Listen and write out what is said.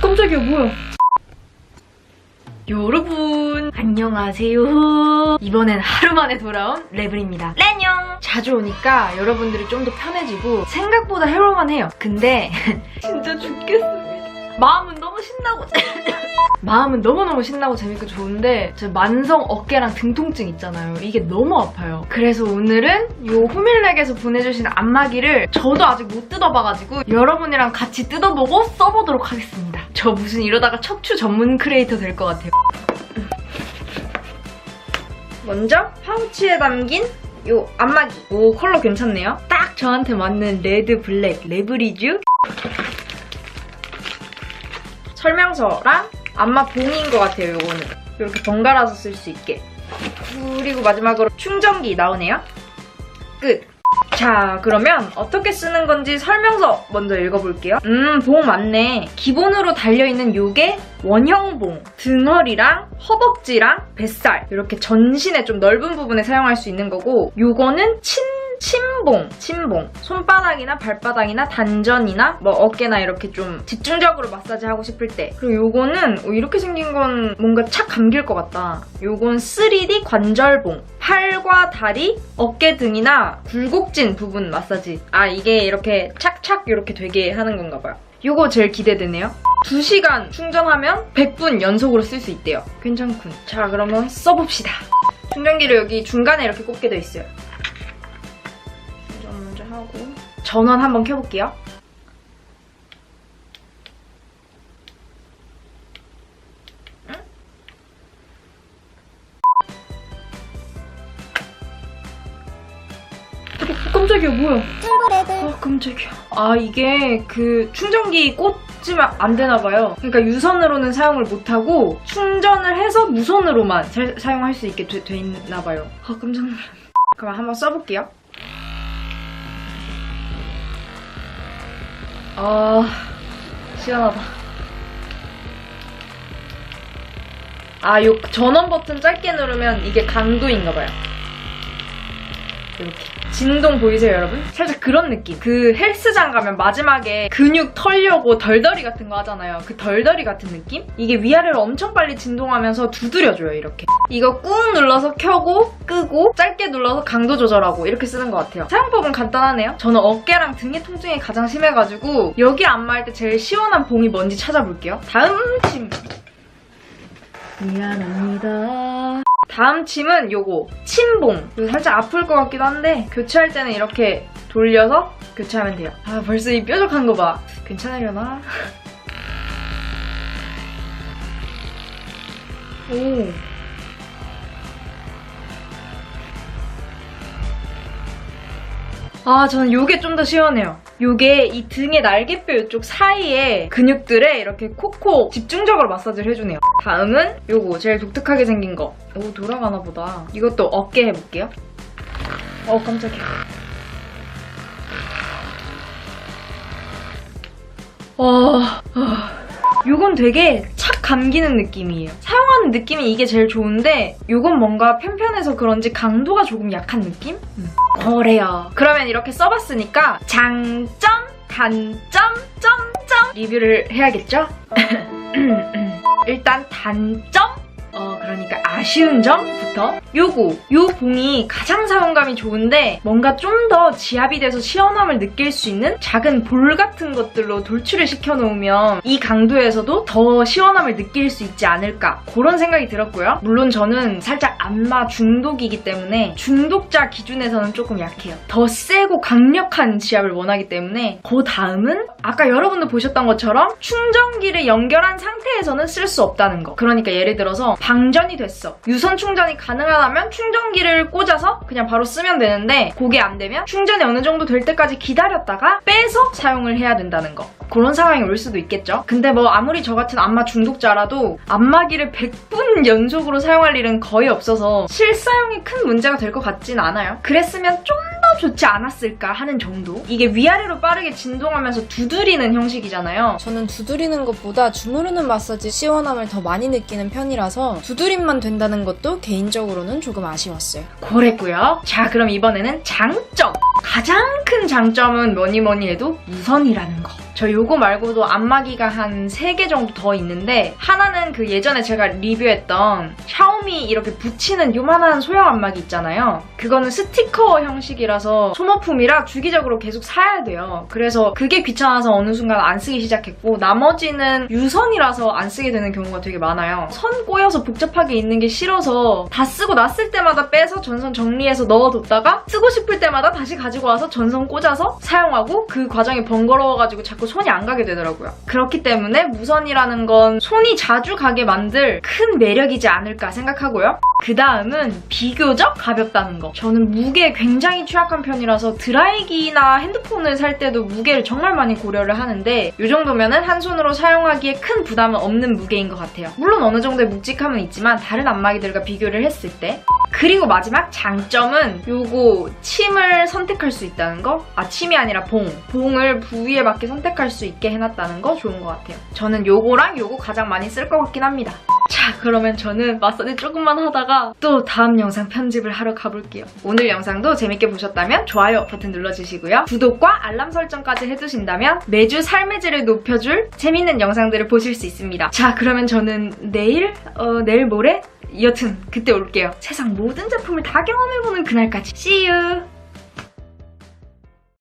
깜짝이야 뭐야? 여러분 안녕하세요. 이번엔 하루 만에 돌아온 레블입니다. 렌녕 자주 오니까 여러분들이 좀 더 편해지고 생각보다 해볼만 해요. 근데 진짜 죽겠습니다. 마음은 너무 신나고 마음은 너무너무 신나고 재밌고 좋은데 저 만성 어깨랑 등 통증 있잖아요. 이게 너무 아파요. 그래서 오늘은 요 호밀렉에서 보내주신 안마기를 저도 아직 못 뜯어봐가지고 여러분이랑 같이 뜯어보고 써보도록 하겠습니다. 저 무슨 이러다가 척추 전문 크리에이터 될 것 같아요. 먼저 파우치에 담긴 요 안마기. 오 컬러 괜찮네요. 딱 저한테 맞는 레드 블랙 레브리쥬. 설명서랑 안마 봉인 것 같아요 요거는. 이렇게 번갈아서 쓸 수 있게. 그리고 마지막으로 충전기 나오네요. 끝. 자, 그러면 어떻게 쓰는 건지 설명서 먼저 읽어볼게요. 음, 봉 맞네. 기본으로 달려있는 요게 원형봉, 등허리랑 허벅지랑 뱃살. 이렇게 전신에 좀 넓은 부분에 사용할 수 있는 거고 요거는 친 침봉, 침봉. 손바닥이나 발바닥이나 단전이나 뭐 어깨나 이렇게 좀 집중적으로 마사지 하고 싶을 때. 그리고 요거는 어, 이렇게 생긴 건 뭔가 착 감길 것 같다. 요건 3D 관절봉. 팔과 다리, 어깨 등이나 굴곡진 부분 마사지. 아, 이게 이렇게 착착 이렇게 되게 하는 건가 봐요. 요거 제일 기대되네요. 2시간 충전하면 100분 연속으로 쓸 수 있대요. 괜찮군. 자, 그러면 써봅시다. 충전기를 여기 중간에 이렇게 꽂게 돼 있어요. 전원 한번 켜볼게요. 응? 어, 깜짝이야 뭐야? 아 깜짝이야. 아 이게 그 충전기 꽂으면 안 되나 봐요. 그러니까 유선으로는 사용을 못 하고 충전을 해서 무선으로만 사- 사용할 수 있게 돼, 돼 있나 봐요. 아 깜짝 놀랐네. 그럼 한번 써볼게요. 아 시원하다. 아, 요 전원 버튼 짧게 누르면 이게 강도인가 봐요. 이렇게. 진동 보이세요, 여러분? 살짝 그런 느낌. 그 헬스장 가면 마지막에 근육 털려고 덜덜이 같은 거 하잖아요. 그 덜덜이 같은 느낌? 이게 위아래로 엄청 빨리 진동하면서 두드려줘요, 이렇게. 이거 꾹 눌러서 켜고, 끄고, 짧게 눌러서 강도 조절하고, 이렇게 쓰는 것 같아요. 사용법은 간단하네요. 저는 어깨랑 등의 통증이 가장 심해가지고, 여기 안마할 때 제일 시원한 봉이 뭔지 찾아볼게요. 다음 침. 미안합니다. 다음 침은 요거 침봉 살짝 아플 것 같기도 한데 교체할 때는 이렇게 돌려서 교체하면 돼요 아 벌써 이 뾰족한 거봐 괜찮으려나? 오 아, 저는 요게 좀 더 시원해요. 요게 이 등의 날개뼈 이쪽 사이에 근육들에 이렇게 콕콕 집중적으로 마사지를 해주네요. 다음은 요거 제일 독특하게 생긴 거. 오, 돌아가나 보다. 이것도 어깨 해볼게요. 어, 깜짝이야. 와, 아, 요건 되게 착 감기는 느낌이에요. 사용하는 느낌이 이게 제일 좋은데 요건 뭔가 편편해서 그런지 강도가 조금 약한 느낌? 음. 그래요. 그러면 이렇게 써봤으니까 장점, 단점, 점점 리뷰를 해야겠죠? 일단 단점? 어, 그러니까 아쉬운 점 부터 요거, 요 봉이 가장 사용감이 좋은데 뭔가 좀 더 지압이 돼서 시원함을 느낄 수 있는 작은 볼 같은 것들로 돌출을 시켜놓으면 이 강도에서도 더 시원함을 느낄 수 있지 않을까 그런 생각이 들었고요. 물론 저는 살짝 안마 중독이기 때문에 중독자 기준에서는 조금 약해요. 더 세고 강력한 지압을 원하기 때문에 그 다음은 아까 여러분도 보셨던 것처럼 충전기를 연결한 상태에서는 쓸 수 없다는 거. 그러니까 예를 들어서 방전이 됐어. 유선 충전이 가능하다면 충전기를 꽂아서 그냥 바로 쓰면 되는데 그게 안 되면 충전이 어느 정도 될 때까지 기다렸다가 빼서 사용을 해야 된다는 거. 그런 상황이 올 수도 있겠죠. 근데 뭐 아무리 저 같은 안마 중독자라도 안마기를 100분 연속으로 사용할 일은 거의 없어서 실사용이 큰 문제가 될 것 같진 않아요. 그랬으면 좀 더 좋지 않았을까 하는 정도. 이게 위아래로 빠르게 진동하면서 두드리는 형식이잖아요. 저는 두드리는 것보다 주무르는 마사지 시원함을 더 많이 느끼는 편이라서 두드림만 된다는 것도 개인적으로 는 조금 아쉬웠어요. 그랬고요. 자, 그럼 이번에는 장점. 가장 큰 장점은 뭐니 뭐니 해도 무선이라는 거. 저 요거 말고도 안마기가 한 3개 정도 더 있는데 하나는 그 예전에 제가 리뷰했던 샤 오미 이렇게 붙이는 요만한 소형 안마기 있잖아요. 그거는 스티커 형식이라서 소모품이라 주기적으로 계속 사야 돼요. 그래서 그게 귀찮아서 어느 순간 안 쓰기 시작했고 나머지는 유선이라서 안 쓰게 되는 경우가 되게 많아요. 선 꼬여서 복잡하게 있는 게 싫어서 다 쓰고 났을 때마다 빼서 전선 정리해서 넣어뒀다가 쓰고 싶을 때마다 다시 가지고 와서 전선 꽂아서 사용하고 그 과정이 번거로워가지고 자꾸 손이 안 가게 되더라고요. 그렇기 때문에 무선이라는 건 손이 자주 가게 만들 큰 매력이지 않을까 생각 하고요. 그 다음은 비교적 가볍다는 거. 저는 무게에 굉장히 취약한 편이라서 드라이기나 핸드폰을 살 때도 무게를 정말 많이 고려를 하는데 이 정도면 은 한 손으로 사용하기에 큰 부담은 없는 무게인 것 같아요. 물론 어느 정도의 묵직함은 있지만 다른 안마기들과 비교를 했을 때 그리고 마지막 장점은 요거 침을 선택할 수 있다는 거. 아 침이 아니라 봉. 봉을 부위에 맞게 선택할 수 있게 해놨다는 거 좋은 것 같아요. 저는 요거랑 요거 가장 많이 쓸 것 같긴 합니다. 자 그러면 저는 마사지 조금만 하다가 또 다음 영상 편집을 하러 가볼게요. 오늘 영상도 재밌게 보셨다면 좋아요 버튼 눌러주시고요. 구독과 알람 설정까지 해두신다면 매주 삶의 질을 높여줄 재밌는 영상들을 보실 수 있습니다. 자 그러면 저는 내일? 어, 내일 모레? 여튼 그때 올게요. 세상 모든 제품을 다 경험해보는 그날까지. See you!